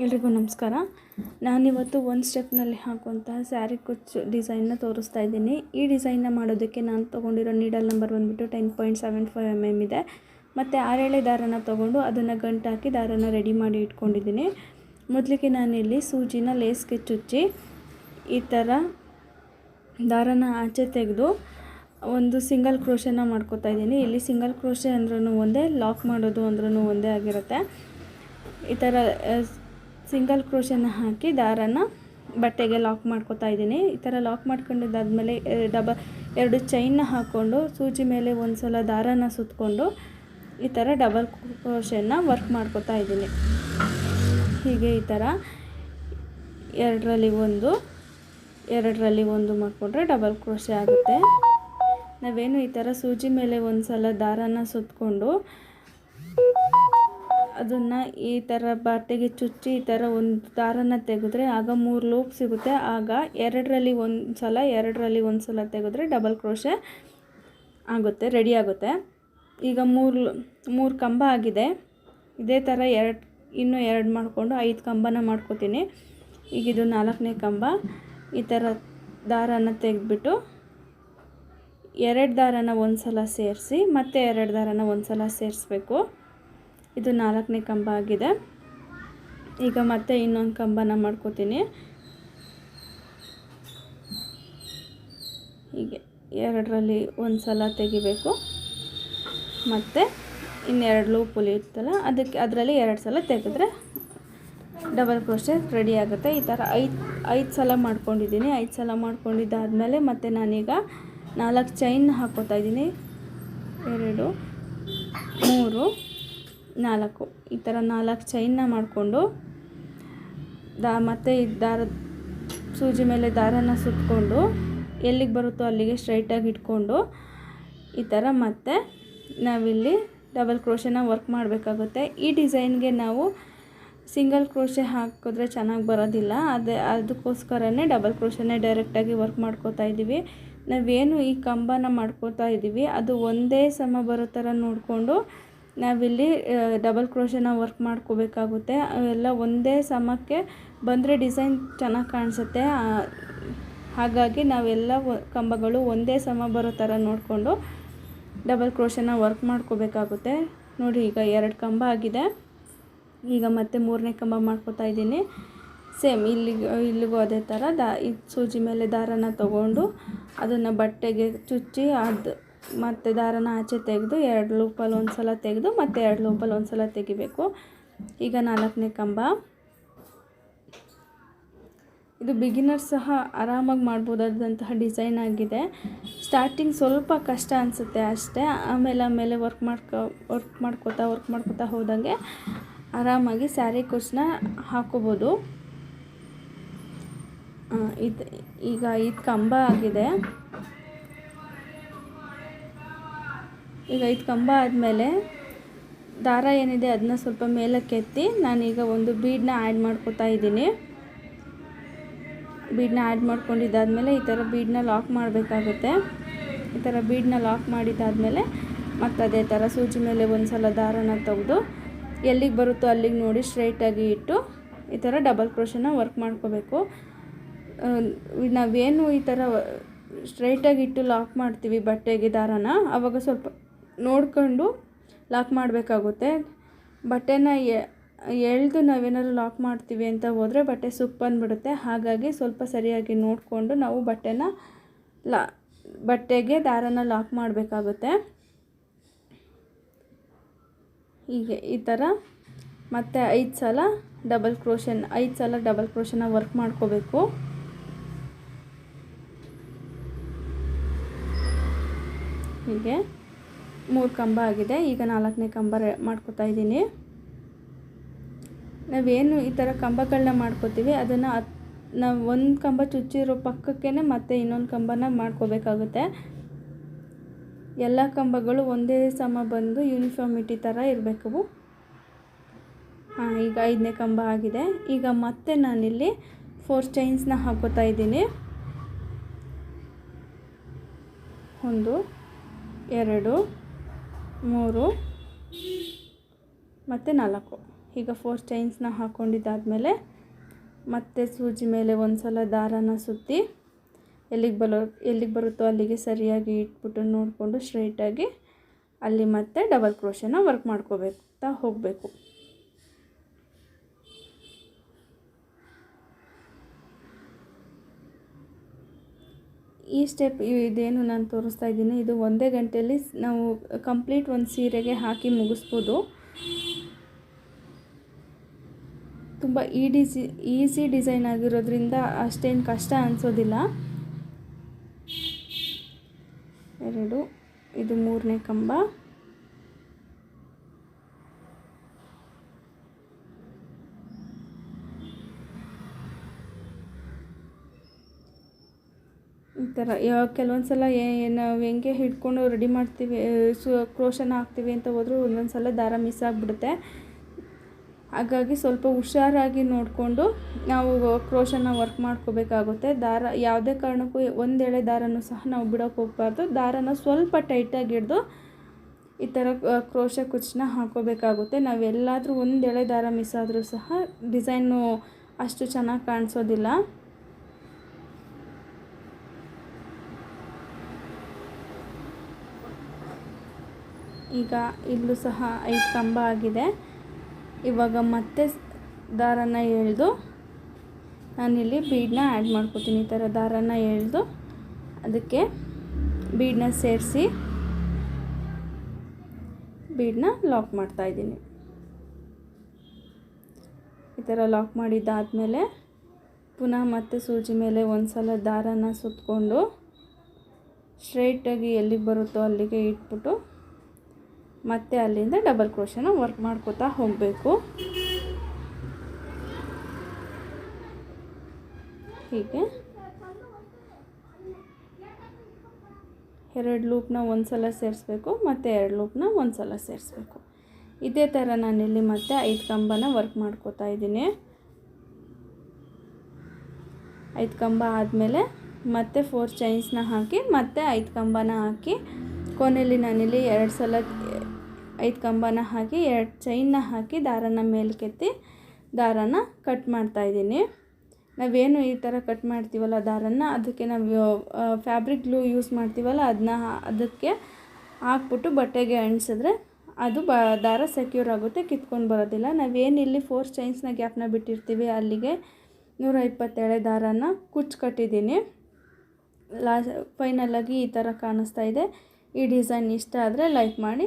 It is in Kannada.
ಎಲ್ರಿಗೂ ನಮಸ್ಕಾರ. ನಾನಿವತ್ತು ಒಂದು ಸ್ಟೆಪ್ನಲ್ಲಿ ಹಾಕುವಂತಹ ಸ್ಯಾರಿ ಕುಚ್ಚು ಡಿಸೈನ್ನ ತೋರಿಸ್ತಾ ಇದ್ದೀನಿ. ಈ ಡಿಸೈನ್ನ ಮಾಡೋದಕ್ಕೆ ನಾನು ತೊಗೊಂಡಿರೋ ನೀಡಲ್ ನಂಬರ್ ಬಂದುಬಿಟ್ಟು ten point seven five M M ಇದೆ. ಮತ್ತು ಆರೇಳೆ ದಾರನ ತೊಗೊಂಡು ಅದನ್ನು ಗಂಟು ಹಾಕಿ ದಾರನ ರೆಡಿ ಮಾಡಿ ಇಟ್ಕೊಂಡಿದ್ದೀನಿ. ಮೊದಲಿಗೆ ನಾನಿಲ್ಲಿ ಸೂಜಿನ ಲೇಸ್ಗೆ ಚುಚ್ಚಿ ಈ ಥರ ದಾರನ ಆಚೆ ತೆಗೆದು ಒಂದು ಸಿಂಗಲ್ ಕ್ರೋಶನ ಮಾಡ್ಕೋತಾ ಇದ್ದೀನಿ. ಇಲ್ಲಿ ಸಿಂಗಲ್ ಕ್ರೋಶೆ ಅಂದ್ರೂ ಒಂದೇ ಲಾಕ್ ಮಾಡೋದು ಅಂದ್ರೂ ಒಂದೇ ಆಗಿರುತ್ತೆ. ಈ ಥರ ಸಿಂಗಲ್ ಕ್ರೋಶನ ಹಾಕಿ ದಾರನ ಬಟ್ಟೆಗೆ ಲಾಕ್ ಮಾಡ್ಕೋತಾ ಇದ್ದೀನಿ. ಈ ಥರ ಲಾಕ್ ಮಾಡ್ಕೊಂಡಿದ್ದಾದಮೇಲೆ ಡಬ ಎರಡು ಚೈನ್ನ ಹಾಕ್ಕೊಂಡು ಸೂಜಿ ಮೇಲೆ ಒಂದು ಸಲ ದಾರನ ಸುತ್ತಕೊಂಡು ಈ ಥರ ಡಬಲ್ ಕ್ರೋಶನ್ನ ವರ್ಕ್ ಮಾಡ್ಕೋತಾ ಇದ್ದೀನಿ. ಹೀಗೆ ಈ ಥರ ಎರಡರಲ್ಲಿ ಒಂದು ಎರಡರಲ್ಲಿ ಒಂದು ಮಾಡಿಕೊಂಡ್ರೆ ಡಬಲ್ ಕ್ರೋಶೆ ಆಗುತ್ತೆ. ನಾವೇನು ಈ ಥರ ಸೂಜಿ ಮೇಲೆ ಒಂದು ಸಲ ದಾರನ ಸುತ್ತಕೊಂಡು ಅದನ್ನು ಈ ಥರ ಬಟ್ಟೆಗೆ ಚುಚ್ಚಿ ಈ ಥರ ಒಂದು ದಾರನ ತೆಗೆದ್ರೆ ಆಗ ಮೂರು ಲೂಪ್ ಸಿಗುತ್ತೆ. ಆಗ ಎರಡರಲ್ಲಿ ಒಂದು ಸಲ ಎರಡರಲ್ಲಿ ಒಂದು ಸಲ ತೆಗೆದ್ರೆ ಡಬಲ್ ಕ್ರೋಶೆ ಆಗುತ್ತೆ ರೆಡಿ ಆಗುತ್ತೆ. ಈಗ ಮೂರು ಮೂರು ಕಂಬ ಆಗಿದೆ. ಇದೇ ಥರ ಎರಡು, ಇನ್ನೂ ಎರಡು ಮಾಡಿಕೊಂಡು ಐದು ಕಂಬನ ಮಾಡ್ಕೋತೀನಿ. ಈಗ ಇದು ನಾಲ್ಕನೇ ಕಂಬ. ಈ ಥರ ದಾರನ ತೆಗೆದ್ಬಿಟ್ಟು ಎರಡು ದಾರನ ಒಂದು ಸಲ ಸೇರಿಸಿ ಮತ್ತೆ ಎರಡು ದಾರನ ಒಂದು ಸಲ ಸೇರಿಸ್ಬೇಕು. ಇದು ನಾಲ್ಕನೇ ಕಂಬ ಆಗಿದೆ. ಈಗ ಮತ್ತೆ ಇನ್ನೊಂದು ಕಂಬನ ಮಾಡ್ಕೋತೀನಿ. ಹೀಗೆ ಎರಡರಲ್ಲಿ ಒಂದು ಸಲ ತೆಗಿಬೇಕು. ಮತ್ತು ಇನ್ನೆರಡು ಲೂಪ್ ಉಳಿಯುತ್ತಲ್ಲ ಅದಕ್ಕೆ ಅದರಲ್ಲಿ ಎರಡು ಸಲ ತೆಗೆದ್ರೆ ಡಬಲ್ ಕ್ರೋಶೆ ರೆಡಿ ಆಗುತ್ತೆ. ಈ ಥರ ಐದು ಐದು ಸಲ ಮಾಡ್ಕೊಂಡಿದ್ದೀನಿ. ಐದು ಸಲ ಮಾಡ್ಕೊಂಡಿದ್ದಾದಮೇಲೆ ಮತ್ತು ನಾನೀಗ ನಾಲ್ಕು ಚೈನ್ ಹಾಕ್ಕೋತಾ ಇದ್ದೀನಿ. ಎರಡು, ಮೂರು ನಾಲ್ಕು. ಈ ಥರ ನಾಲ್ಕು ಚೈನ್ನ ಮಾಡಿಕೊಂಡು ದಾ, ಮತ್ತು ಈ ದಾರ, ಸೂಜಿ ಮೇಲೆ ದಾರನ ಸುತ್ತಕೊಂಡು ಎಲ್ಲಿಗೆ ಬರುತ್ತೋ ಅಲ್ಲಿಗೆ ಸ್ಟ್ರೈಟಾಗಿ ಇಟ್ಕೊಂಡು ಈ ಥರ ಮತ್ತೆ ನಾವಿಲ್ಲಿ ಡಬಲ್ ಕ್ರೋಶನ ವರ್ಕ್ ಮಾಡಬೇಕಾಗುತ್ತೆ. ಈ ಡಿಸೈನ್ಗೆ ನಾವು ಸಿಂಗಲ್ ಕ್ರೋಶೆ ಹಾಕಿದ್ರೆ ಚೆನ್ನಾಗಿ ಬರೋದಿಲ್ಲ. ಅದೇ, ಅದಕ್ಕೋಸ್ಕರನೇ ಡಬಲ್ ಕ್ರೋಶನೇ ಡೈರೆಕ್ಟಾಗಿ ವರ್ಕ್ ಮಾಡ್ಕೋತಾ ಇದ್ದೀವಿ. ನಾವೇನು ಈ ಕಂಬನ ಮಾಡ್ಕೋತಾ ಇದ್ದೀವಿ. ಅದು ಒಂದೇ ಸಮ ಬರೋ ಥರ ನೋಡಿಕೊಂಡು ನಾವಿಲ್ಲಿ ಡಬಲ್ ಕ್ರೋಶನ ವರ್ಕ್ ಮಾಡ್ಕೋಬೇಕಾಗುತ್ತೆ. ಎಲ್ಲ ಒಂದೇ ಸಮಕ್ಕೆ ಬಂದರೆ ಡಿಸೈನ್ ಚೆನ್ನಾಗಿ ಕಾಣಿಸುತ್ತೆ. ಹಾಗಾಗಿ ನಾವೆಲ್ಲ ಕಂಬಗಳು ಒಂದೇ ಸಮ ಬರೋ ಥರ ನೋಡಿಕೊಂಡು ಡಬಲ್ ಕ್ರೋಶನ ವರ್ಕ್ ಮಾಡ್ಕೋಬೇಕಾಗುತ್ತೆ. ನೋಡಿ, ಈಗ ಎರಡು ಕಂಬ ಆಗಿದೆ. ಈಗ ಮತ್ತೆ ಮೂರನೇ ಕಂಬ ಮಾಡ್ಕೋತಾ ಇದ್ದೀನಿ. ಸೇಮ್ ಇಲ್ಲಿಗೆ ಇಲ್ಲಿಗೂ ಅದೇ ಥರ ದಾ ಸೂಜಿ ಮೇಲೆ ದಾರನ ತಗೊಂಡು ಅದನ್ನು ಬಟ್ಟೆಗೆ ಚುಚ್ಚಿ ಅದು ಮತ್ತು ದಾರನ ಆಚೆ ತೆಗೆದು ಎರಡು ಲೂಪಲ್ಲಿ ಒಂದು ಸಲ ತೆಗೆದು ಮತ್ತು ಎರಡು ಲೂಪಲ್ಲಿ ಒಂದು ಸಲ ತೆಗಿಬೇಕು. ಈಗ ನಾಲ್ಕನೇ ಕಂಬ. ಇದು ಬಿಗಿನರ್ಸ್ ಸಹ ಆರಾಮಾಗಿ ಮಾಡ್ಬೋದಾದಂತಹ ಡಿಸೈನ್ ಆಗಿದೆ. ಸ್ಟಾರ್ಟಿಂಗ್ ಸ್ವಲ್ಪ ಕಷ್ಟ ಅನಿಸುತ್ತೆ ಅಷ್ಟೇ. ಆಮೇಲೆ ಆಮೇಲೆ ವರ್ಕ್ ಮಾಡ್ಕೊ ವರ್ಕ್ ಮಾಡ್ಕೋತಾ ವರ್ಕ್ ಮಾಡ್ಕೋತಾ ಹೋದಂಗೆ ಆರಾಮಾಗಿ ಸ್ಯಾರಿ ಕುಶ್ನ ಹಾಕೋಬೋದು. ಇದು, ಈಗ ಇದು ಕಂಬ ಆಗಿದೆ. ಈಗ ಐದು ಕಂಬ ಆದಮೇಲೆ ದಾರ ಏನಿದೆ ಅದನ್ನ ಸ್ವಲ್ಪ ಮೇಲಕ್ಕೆತ್ತಿ ನಾನೀಗ ಒಂದು ಬೀಡನ್ನ ಆ್ಯಡ್ ಮಾಡ್ಕೋತಾ ಇದ್ದೀನಿ. ಬೀಡನ್ನ ಆ್ಯಡ್ ಮಾಡ್ಕೊಂಡಿದ್ದಾದಮೇಲೆ ಈ ಥರ ಬೀಡನ್ನ ಲಾಕ್ ಮಾಡಬೇಕಾಗುತ್ತೆ. ಈ ಥರ ಬೀಡನ್ನ ಲಾಕ್ ಮಾಡಿದ್ದಾದಮೇಲೆ ಮತ್ತು ಅದೇ ಥರ ಸೂಜಿ ಮೇಲೆ ಒಂದು ಸಲ ದಾರನ ತೆಗೆದು ಎಲ್ಲಿಗೆ ಬರುತ್ತೋ ಅಲ್ಲಿಗೆ ನೋಡಿ ಸ್ಟ್ರೈಟಾಗಿ ಇಟ್ಟು ಈ ಥರ ಡಬಲ್ ಕ್ರೋಶನ ವರ್ಕ್ ಮಾಡ್ಕೋಬೇಕು. ನಾವೇನು ಈ ಥರ ಸ್ಟ್ರೈಟಾಗಿ ಇಟ್ಟು ಲಾಕ್ ಮಾಡ್ತೀವಿ ಬಟ್ಟೆಗೆ ದಾರನ ಆವಾಗ ಸ್ವಲ್ಪ ನೋಡ್ಕೊಂಡು ಲಾಕ್ ಮಾಡಬೇಕಾಗುತ್ತೆ. ಬಟ್ಟೆನ ಎಳೆದು ನಾವೇನಾದ್ರು ಲಾಕ್ ಮಾಡ್ತೀವಿ ಅಂತ ಹೋದರೆ ಬಟ್ಟೆ ಸುಪ್ ಬಂದುಬಿಡುತ್ತೆ. ಹಾಗಾಗಿ ಸ್ವಲ್ಪ ಸರಿಯಾಗಿ ನೋಡಿಕೊಂಡು ನಾವು ಬಟ್ಟೆನ ಲಾ, ಬಟ್ಟೆಗೆ ದಾರನ ಲಾಕ್ ಮಾಡಬೇಕಾಗುತ್ತೆ. ಹೀಗೆ ಈ ಥರ ಮತ್ತು ಐದು ಸಲ ಡಬಲ್ ಕ್ರೋಶನ್, ಐದು ಸಲ ಡಬಲ್ ಕ್ರೋಶನ ವರ್ಕ್ ಮಾಡ್ಕೋಬೇಕು. ಹೀಗೆ. ಮೂರು ಕಂಬ ಆಗಿದೆ. ಈಗ ನಾಲ್ಕನೇ ಕಂಬ ಮಾಡ್ಕೋತಾ ಇದ್ದೀನಿ. ನಾವೇನು ಈ ಥರ ಕಂಬಗಳನ್ನ ಮಾಡ್ಕೋತೀವಿ, ಅದನ್ನು ನಾವು ಒಂದು ಕಂಬ ಚುಚ್ಚಿರೋ ಪಕ್ಕಕ್ಕೇ ಮತ್ತೆ ಇನ್ನೊಂದು ಕಂಬನ ಮಾಡ್ಕೋಬೇಕಾಗುತ್ತೆ. ಎಲ್ಲ ಕಂಬಗಳು ಒಂದೇ ಸಮ ಬಂದು ಯೂನಿಫಾರ್ಮಿಟಿ ಥರ ಇರಬೇಕು ಹಾಂ, ಈಗ ಐದನೇ ಕಂಬ ಆಗಿದೆ. ಈಗ ಮತ್ತೆ ನಾನಿಲ್ಲಿ ಫೋರ್ ಚೈನ್ಸ್ನ ಹಾಕೋತಾ ಇದ್ದೀನಿ. ಒಂದು, ಎರಡು ಮೂರು, ಮತ್ತು ನಾಲ್ಕು. ಈಗ ಫೋರ್ ಚೈನ್ಸ್ನ ಹಾಕ್ಕೊಂಡಿದ್ದಾದಮೇಲೆ ಮತ್ತೆ ಸೂಜಿ ಮೇಲೆ ಒಂದು ಸಲ ದಾರನ ಸುತ್ತಿ ಎಲ್ಲಿಗೆ ಬರೋ, ಎಲ್ಲಿಗೆ ಬರುತ್ತೋ ಅಲ್ಲಿಗೆ ಸರಿಯಾಗಿ ಇಟ್ಬಿಟ್ಟು ನೋಡಿಕೊಂಡು ಸ್ಟ್ರೈಟಾಗಿ ಅಲ್ಲಿ ಮತ್ತೆ ಡಬಲ್ ಕ್ರೋಶನ ವರ್ಕ್ ಮಾಡ್ಕೋಬೇಕು ಹೋಗಬೇಕು. ಈ ಸ್ಟೆಪ್ ಇದೇನು ನಾನು ತೋರಿಸ್ತಾ ಇದ್ದೀನಿ. ಇದು ಒಂದೇ ಗಂಟೆಯಲ್ಲಿ ನಾವು ಕಂಪ್ಲೀಟ್ ಒಂದು ಸೀರೆಗೆ ಹಾಕಿ ಮುಗಿಸ್ಬೋದು. ತುಂಬ ಈ ಡಿಸಿ ಈಸಿ ಡಿಸೈನ್ ಆಗಿರೋದ್ರಿಂದ ಅಷ್ಟೇನು ಕಷ್ಟ ಅನಿಸೋದಿಲ್ಲ. ಎರಡು, ಇದು ಮೂರನೇ ಕಂಬ. ಥರ. ಯಾವ ಕೆಲವೊಂದು ಸಲ ನಾವು ಹೆಂಗೆ ಹಿಡ್ಕೊಂಡು ರೆಡಿ ಮಾಡ್ತೀವಿ ಸು, ಕ್ರೋಶನ ಹಾಕ್ತೀವಿ ಅಂತ ಹೋದರೂ ಒಂದೊಂದು ಸಲ ದಾರ ಮಿಸ್ ಆಗಿಬಿಡುತ್ತೆ. ಹಾಗಾಗಿ ಸ್ವಲ್ಪ ಹುಷಾರಾಗಿ ನೋಡಿಕೊಂಡು ನಾವು ಕ್ರೋಶನ ವರ್ಕ್ ಮಾಡ್ಕೋಬೇಕಾಗುತ್ತೆ. ದಾರ, ಯಾವುದೇ ಕಾರಣಕ್ಕೂ ಒಂದೆಳೆ ದಾರನೂ ಸಹ ನಾವು ಬಿಡೋಕೆ ಹೋಗಬಾರ್ದು. ದಾರನ ಸ್ವಲ್ಪ ಟೈಟಾಗಿ ಹಿಡ್ದು ಈ ಥರ ಕ್ರೋಶ ಕುಚ್ಚನ್ನ ಹಾಕೋಬೇಕಾಗುತ್ತೆ. ನಾವೆಲ್ಲಾದರೂ ಒಂದೆಳೆ ದಾರ ಮಿಸ್ ಆದರೂ ಸಹ ಡಿಸೈನು ಅಷ್ಟು ಚೆನ್ನಾಗಿ ಕಾಣಿಸೋದಿಲ್ಲ. ಈಗ ಇಲ್ಲೂ ಸಹ ಐದು ಕಂಬ ಆಗಿದೆ. ಇವಾಗ ಮತ್ತೆ ದಾರನ ಎಳೆದು ನಾನಿಲ್ಲಿ ಬೀಡನ್ನ ಆ್ಯಡ್ ಮಾಡ್ಕೋತೀನಿ. ಈ ಥರ ದಾರನ ಎಳೆದು ಅದಕ್ಕೆ ಬೀಡನ್ನ ಸೇರಿಸಿ ಬೀಡನ್ನ ಲಾಕ್ ಮಾಡ್ತಾಯಿದ್ದೀನಿ ಈ ಥರ ಲಾಕ್ ಮಾಡಿದ್ದಾದಮೇಲೆ ಪುನಃ ಮತ್ತೆ ಸೂಜಿ ಮೇಲೆ ಒಂದು ಸಲ ದಾರನ ಸುತ್ತಕೊಂಡು ಸ್ಟ್ರೈಟಾಗಿ ಎಲ್ಲಿಗೆ ಬರುತ್ತೋ ಅಲ್ಲಿಗೆ ಇಟ್ಬಿಟ್ಟು ಮತ್ತೆ ಅಲ್ಲಿಂದ ಡಬಲ್ ಕ್ರೋಶನ ವರ್ಕ್ ಮಾಡ್ಕೋತಾ ಹೋಗಬೇಕು. ಹೀಗೆ. ಎರಡು ಲೂಪ್ನ ಒಂದು ಸಲ ಸೇರಿಸ್ಬೇಕು, ಮತ್ತು ಎರಡು ಲೂಪ್ನ ಒಂದು ಸಲ ಸೇರಿಸ್ಬೇಕು. ಇದೇ ಥರ ನಾನಿಲ್ಲಿ ಮತ್ತೆ ಐದು ಕಂಬನ ವರ್ಕ್ ಮಾಡ್ಕೋತಾ ಇದ್ದೀನಿ. ಐದು ಕಂಬ ಆದಮೇಲೆ ಮತ್ತೆ ಫೋರ್ ಚೈನ್ಸ್ನ ಹಾಕಿ, ಮತ್ತೆ ಐದು ಕಂಬನ ಹಾಕಿ ಕೊನೆಯಲ್ಲಿ ನಾನಿಲ್ಲಿ ಎರಡು ಸಲ ಐದು ಕಂಬನ ಹಾಕಿ, ಎರಡು ಚೈನ್ನ ಹಾಕಿ ದಾರನ ಮೇಲ್ಕೆತ್ತಿ ದಾರನ ಕಟ್ ಮಾಡ್ತಾಯಿದ್ದೀನಿ ನಾವೇನು ಈ ಥರ ಕಟ್ ಮಾಡ್ತೀವಲ್ಲ ದಾರನ ಅದಕ್ಕೆ ನಾವು ಫ್ಯಾಬ್ರಿಕ್ ಗ್ಲೂ ಯೂಸ್ ಮಾಡ್ತೀವಲ್ಲ ಅದನ್ನ ಅದಕ್ಕೆ ಹಾಕ್ಬಿಟ್ಟು ಬಟ್ಟೆಗೆ ಅಂಟಿಸಿದ್ರೆ ಅದು ಬ, ದಾರ ಸೆಕ್ಯೂರ್ ಆಗುತ್ತೆ, ಕಿತ್ಕೊಂಡು ಬರೋದಿಲ್ಲ. ನಾವೇನು ಇಲ್ಲಿ ಫೋರ್ ಚೈನ್ಸ್ನ ಗ್ಯಾಪ್ನ ಬಿಟ್ಟಿರ್ತೀವಿ, ಅಲ್ಲಿಗೆ ನೂರ ಇಪ್ಪತ್ತೇಳೆ ದಾರನ ಕುಚ್ಚು ಕಟ್ಟಿದ್ದೀನಿ. ಲಾಸ್ ಫೈನಲಾಗಿ ಈ ಥರ ಕಾಣಿಸ್ತಾ ಇದೆ. ಈ ಡಿಸೈನ್ ಇಷ್ಟ ಆದರೆ ಲೈಕ್ ಮಾಡಿ.